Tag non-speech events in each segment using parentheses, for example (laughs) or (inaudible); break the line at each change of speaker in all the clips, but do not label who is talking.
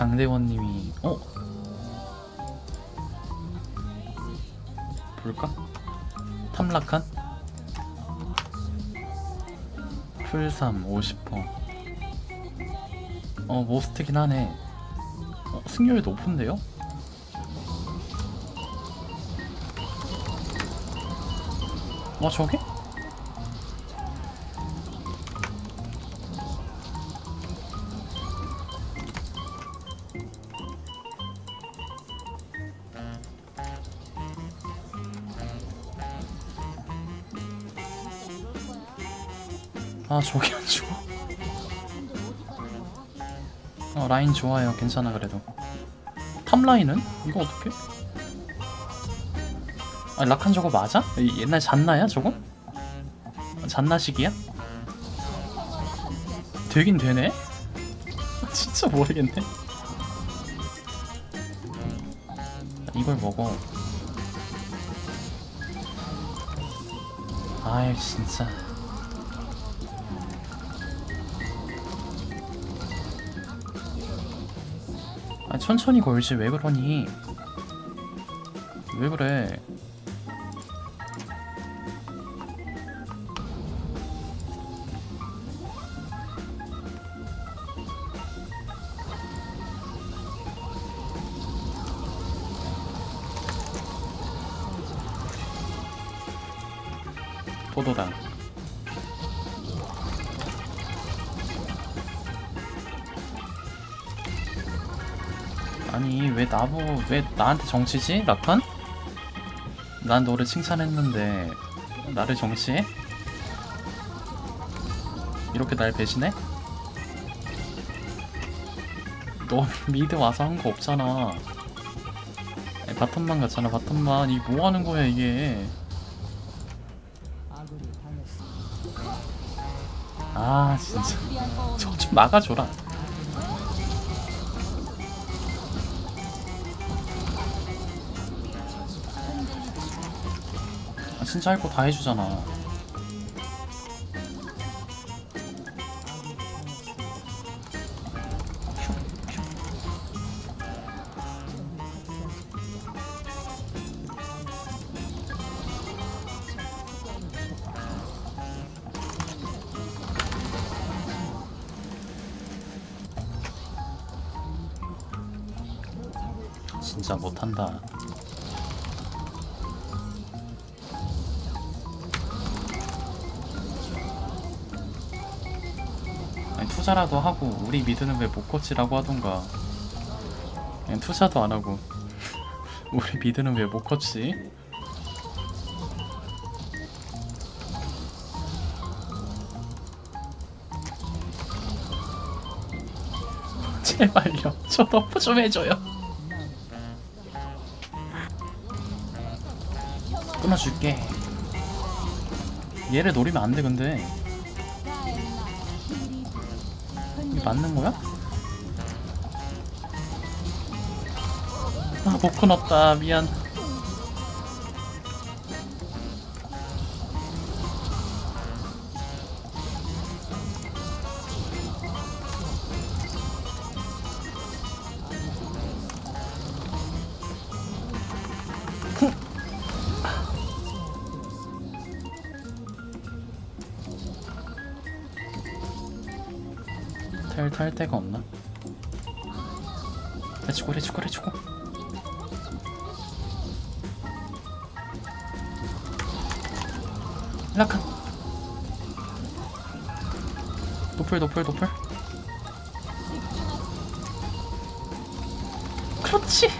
장대원님이 어? 볼까? 탐락한? 풀삼 50퍼 어 모스트긴 하네. 어, 승률이 높은데요? 와 저게? 아 저게 안 죽어? 어 라인 좋아요 괜찮아 그래도 탑 라인은? 이거 어떻게? 아 라칸 저거 맞아? 이- 옛날 잔나야 저거? 잔나식이야? 되긴 되네? (laughs) 진짜 모르겠네 이걸 먹어 아이 진짜 천천히 걸지 왜 그러니? 왜 그래? 포도당 아니 왜 나보고 왜 나한테 정치지 라칸? 난 너를 칭찬했는데 나를 정치해? 이렇게 날 배신해? 너 (laughs) 미드 와서 한 거 없잖아 바텀만 갔잖아 바텀만 이뭐 하는 거야 이게 아 진짜 저 좀 막아줘라 진짜 할 거 다 해주잖아. 진짜 못한다 투자라도 하고 우리 미드는 왜못 컸지라고 하던가. 그냥 투자도 안 하고. (laughs) 우리 미드는 왜못 컸지? 제발요 저 너프 좀 해줘요. 끊어줄게. 얘를 노리면 안 돼 근데 맞는 거야? 아, 못 끊었다. 미안. 탈, 탈 데가 없나? 레츠고 레츠고 레츠고. 라칸 노플 노플 노플. 그렇지!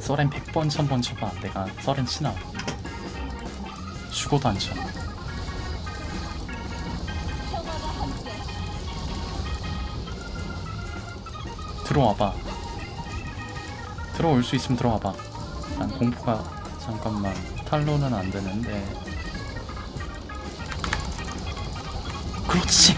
서렌 100번 1000번 쳐봐. 내가 서렌 치나 죽어도 안 쳐. 들어와봐. 들어올 수 있으면 들어와봐. 난 공포가 잠깐만 탈로는 안 되는데. 그렇지.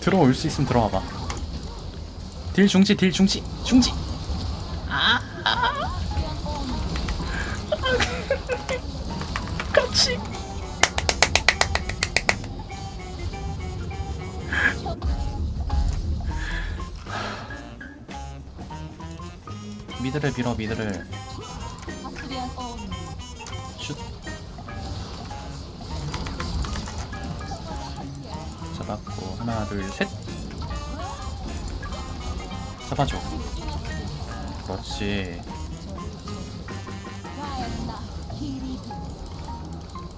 들어올 수 있으면 들어와봐. 딜 중지, 딜 중지, 중지. 아, 아. (laughs) 그렇지. 미드를 밀어 미드를. 슛. 잡았고 하나 둘셋. 잡아줘. 그렇지.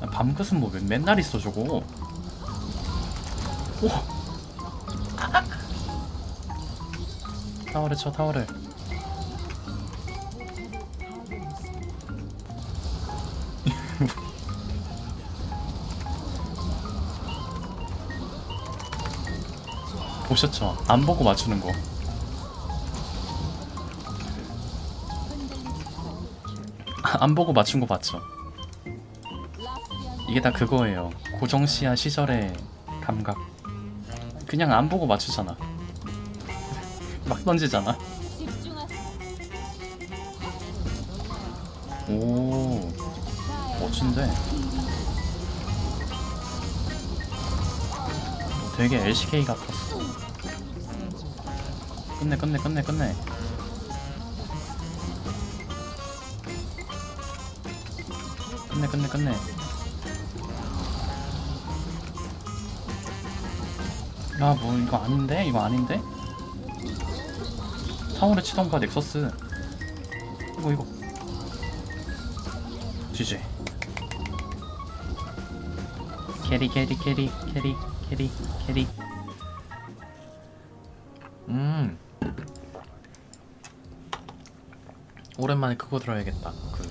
야, 밤끝은 뭐 맨- 맨날 있어 저거. 오! 아! (laughs) 타워를 쳐 타워를 (laughs) 보셨죠? 안 보고 맞추는 거. 아, (laughs) 안 보고 맞춘 거 봤죠? 이게 다 그거예요. 고정시야 시절의 감각. 그냥 안 보고 맞추잖아. (laughs) 막 던지잖아. 오, 멋진데. 되게 LCK 같았어. 끝내, 끝내, 끝내, 끝내. 끝내, 끝내, 끝내. 야, 뭐 이거 아닌데? 이거 아닌데? 타워를 치던가 넥서스. 이거 이거. GG. 캐리 캐리 캐리 캐리 캐리 캐리. 음. 오랜만에 그거 들어야겠다. 그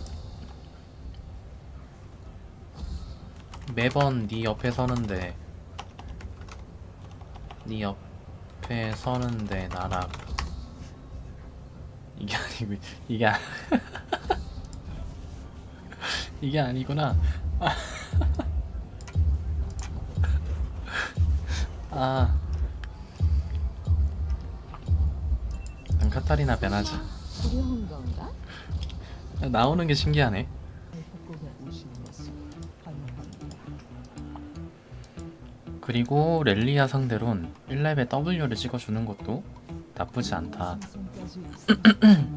매번 네 옆에 서는데 네 옆에 서는데 나랑 이게 아니고 이게 아... (laughs) 이게 아니구나. 아. 난 카타리나 베나자.
두려운 건가?
나오는 게 신기하네. 그리고 렐리아 상대론 1렙에 W를 찍어주는 것도 나쁘지 않다. (clears throat) (clears throat)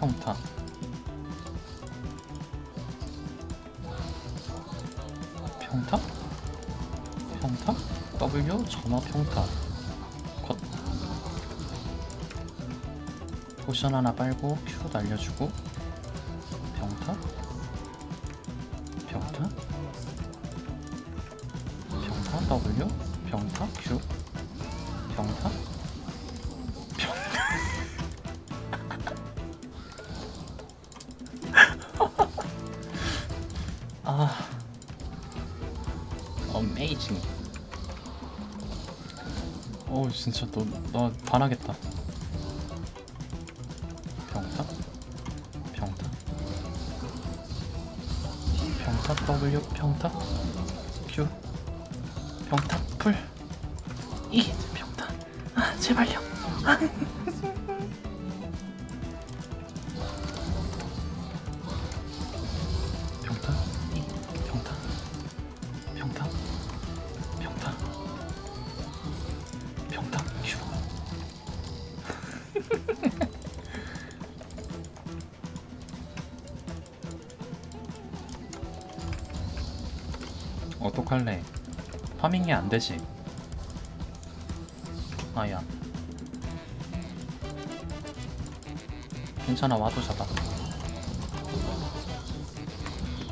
평타. 평타? 평타? W 점화 평타. 컷. 포션 하나 빨고 Q 날려주고 평타? 평타? 평타 W 평타 Q 평타 진짜 너 너 반하겠다. 평타 평타 평타 W? 평타 Q? 평타 풀? 이 평타 아 제발요 어떡할래? 파밍이 안 되지. 아야. 괜찮아 와도 잡아.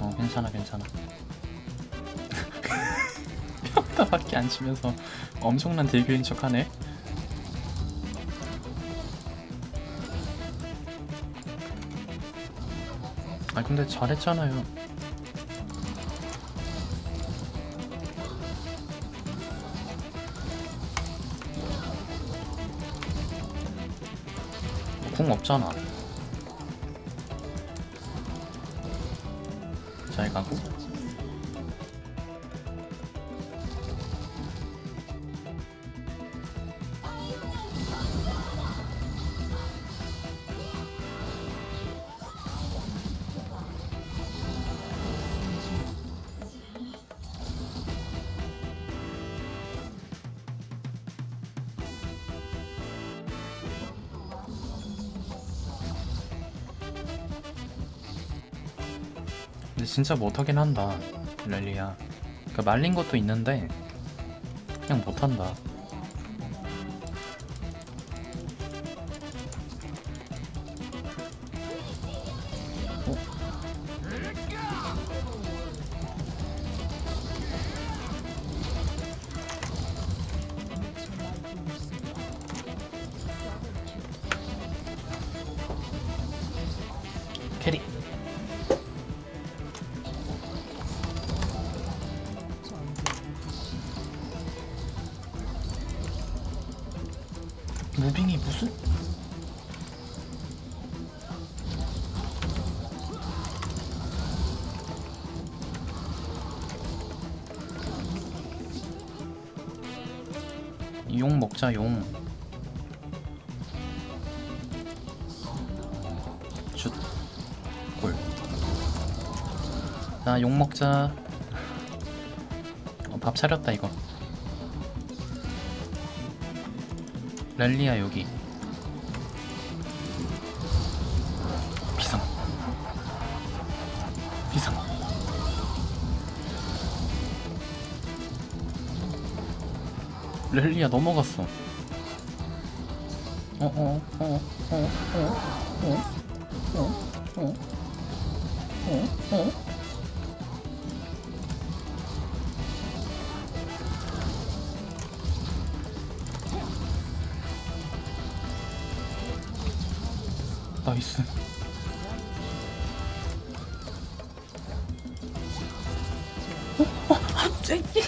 어 괜찮아 괜찮아. (laughs) 평타밖에 안 치면서 엄청난 대교인 척하네. 아 근데 잘했잖아요 궁 없잖아. 잘 가고. 진짜 못하긴 한다 랠리야. 그 말린 것도 있는데 그냥 못한다 먹자 용 슛. 골. 자, 용 먹자. 어, 밥 차렸다 이거. 랠리야 여기. 랠리야 넘어갔어. 어, 어, 어, 어, 어, 어, 어, 어, 어. 어? 어? 나이스 어? 어? 아, 쟤기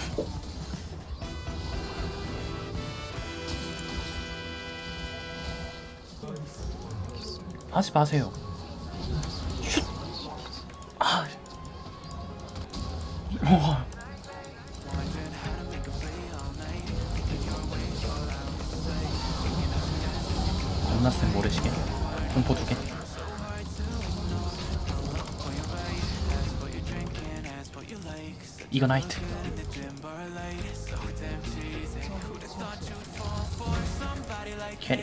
하지 마세요 아. 와. 겁나 센 모래시계. 공포 두 개. 이거 나이트. 캐리.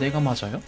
내가 맞아요?